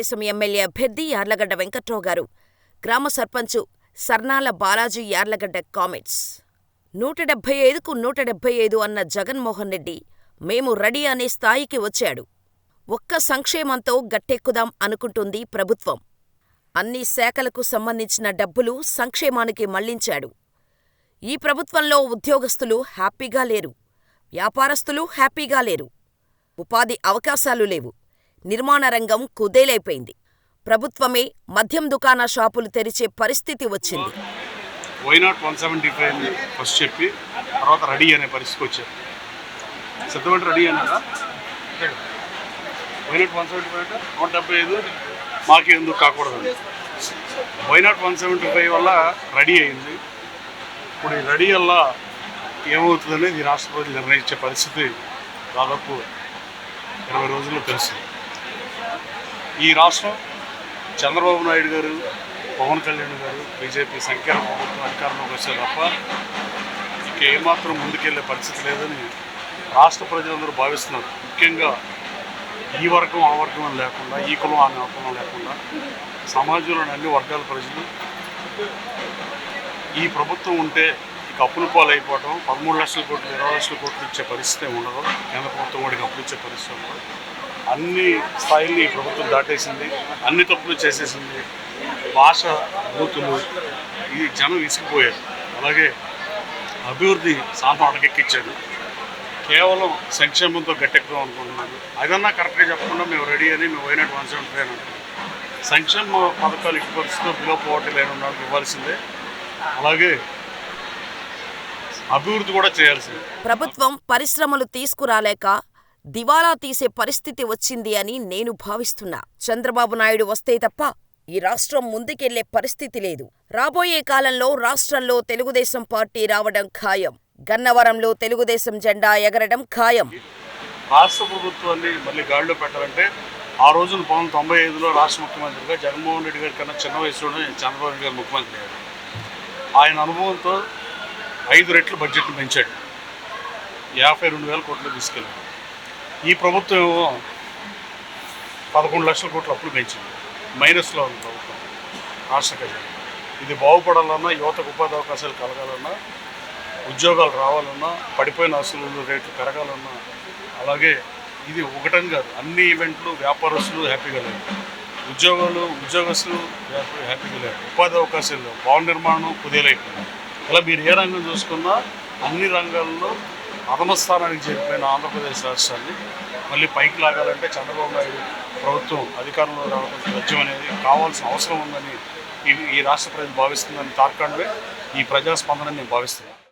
Telugu Desam MLA అభ్యర్థి యార్లగడ్డ వెంకట్రావు గారు గ్రామ సర్పంచు సర్నాల బాలాజీ యార్లగడ్డ కామెంట్స్. నూట డెబ్బై ఐదుకు నూట డెబ్బై ఐదు అన్న జగన్మోహన్ రెడ్డి మేము రెడీ అనే స్థాయికి వచ్చాడు. ఒక్క సంక్షేమంతో గట్టెక్కుదాం అనుకుంటుంది ప్రభుత్వం. అన్ని శాఖలకు సంబంధించిన డబ్బులు సంక్షేమానికి మళ్ళించాడు. ఈ ప్రభుత్వంలో ఉద్యోగస్తులు హ్యాపీగా లేరు. వ్యాపారస్తులు హ్యాపీగా లేరు. ఉపాధి అవకాశాలు లేవు. నిర్మాణ రంగం కుదేలైపోయింది. ప్రభుత్వమే మద్యం దుకాణ షాపులు తెరిచే పరిస్థితి వచ్చింది. Why not one seventy five అని ఫస్ట్ చెప్పి తర్వాత రెడీ అనే పరిస్థితికి వచ్చారు. సిద్ధమంటే రెడీ అన్నారా? Why not one seventy five అంటే నూట డెబ్బై ఐదు మాకే ఎందుకు కాకూడదు why not one seventy five వల్ల రెడీ అయింది. ఇప్పుడు ఈ రెడీ వల్ల ఏమవుతుందనేది ఈ రాష్ట్ర ప్రజలు నిర్ణయించే పరిస్థితి దాదాపు ఇరవై రోజుల్లో తెలుస్తుంది. ఈ రాష్ట్రం చంద్రబాబు నాయుడు గారు పవన్ కళ్యాణ్ గారు బీజేపీ సంఖ్యా ప్రభుత్వం అధికారంలోకి వచ్చే తప్ప ఇక ఏమాత్రం ముందుకెళ్ళే పరిస్థితి లేదని రాష్ట్ర ప్రజలందరూ భావిస్తున్నారు. ముఖ్యంగా ఈ వర్గం ఆ వర్గం అని లేకుండా ఈ కులం ఆ కులం లేకుండా సమాజంలోని అన్ని వర్గాల ప్రజలు ఈ ప్రభుత్వం ఉంటే ఇక అప్పులు పాలు అయిపోవడం పదమూడు లక్షల కోట్లు ఇరవై లక్షల కోట్లు ఇచ్చే పరిస్థితి ఉండదు. కేంద్ర ప్రభుత్వం వాడికి అప్పులు ఇచ్చే పరిస్థితి ఉండదు. అన్ని స్థాయిల్ని ప్రభుత్వం దాటేసింది అన్ని తప్పులు చేసేసింది. భాష బూతులు ఇది జనం విసిగిపోయారు అలాగే అభివృద్ధి సాధన అడగెక్కించాడు కేవలం సంక్షేమంతో గట్టెక్కుదాం అనుకుంటున్నాను. అదన్నా కరెక్ట్గా చెప్పకుండా మేము రెడీ అని మేము పోయినట్టు వన్ సెవెంటీ ఫైవ్ అంటున్నాం సంక్షేమ పథకాలు ఇటు పరిస్థితిలో బిలో పోవటం లేని వాళ్ళకి ఇవ్వాల్సిందే. అలాగే అభివృద్ధి కూడా చేయాల్సింది. ప్రభుత్వం పరిశ్రమలు తీసుకురాలేక దివాలా తీసే పరిస్థితి వచ్చింది అని నేను భావిస్తున్నా. చంద్రబాబు నాయుడు వస్తే తప్ప ఈ రాష్ట్రం ముందుకెళ్ళే పరిస్థితి లేదు. రాబోయే కాలంలో రాష్ట్రంలో తెలుగుదేశం పార్టీ రావడం ఖాయం. గన్నవరంలో తెలుగుదేశం జెండా ఎగరడం ఖాయం. రాష్ట్ర ప్రభుత్వాన్ని మళ్ళీ గాడిలో పెట్టాలంటే ఆ రోజున పవన్ తొంభై ఐదులో రాష్ట్ర ముఖ్యమంత్రిగా జగన్మోహన్ రెడ్డి గారి కన్నా చిన్న వయసులోనే చంద్రబాబు నాయుడు గారు ముఖ్యమంత్రి అయ్యారు. ఆయన అనుభవంతో ఐదు రెట్లు బడ్జెట్ను పెంచాడు. యాభై రెండు వేల కోట్లు తీసుకెళ్ళాడు. ఈ ప్రభుత్వం పదకొండు లక్షల కోట్లు అప్పులు పెంచింది. మైనస్లో ఉంది ప్రభుత్వం. రాష్ట్ర ఇది బాగుపడాలన్నా యువతకు ఉపాధి అవకాశాలు కలగాలన్నా ఉద్యోగాలు రావాలన్నా పడిపోయిన అసలు రేట్లు పెరగాలన్నా అలాగే ఇది ఒకటని కాదు అన్ని ఈవెంట్లు వ్యాపారస్తులు హ్యాపీగా లేవు ఉద్యోగాలు ఉద్యోగస్తులు హ్యాపీగా లేవు ఉపాధి అవకాశాలు లేవు. భవన నిర్మాణం కుదేలైపోయింది. ఇలా మీరు ఏ రంగం చూసుకున్నా అన్ని రంగాల్లో అధమ స్థానానికి చేరిపోయిన ఆంధ్రప్రదేశ్ రాష్ట్రాన్ని మళ్ళీ పైకి లాగాలంటే చంద్రబాబు నాయుడు ప్రభుత్వం అధికారంలో రావడం రాజ్యం అనేది కావాల్సిన అవసరం ఉందని ఈ రాష్ట్ర ప్రజలు భావిస్తుందని తార్కాండ్వే ఈ ప్రజాస్పందనని నేను భావిస్తున్నాను.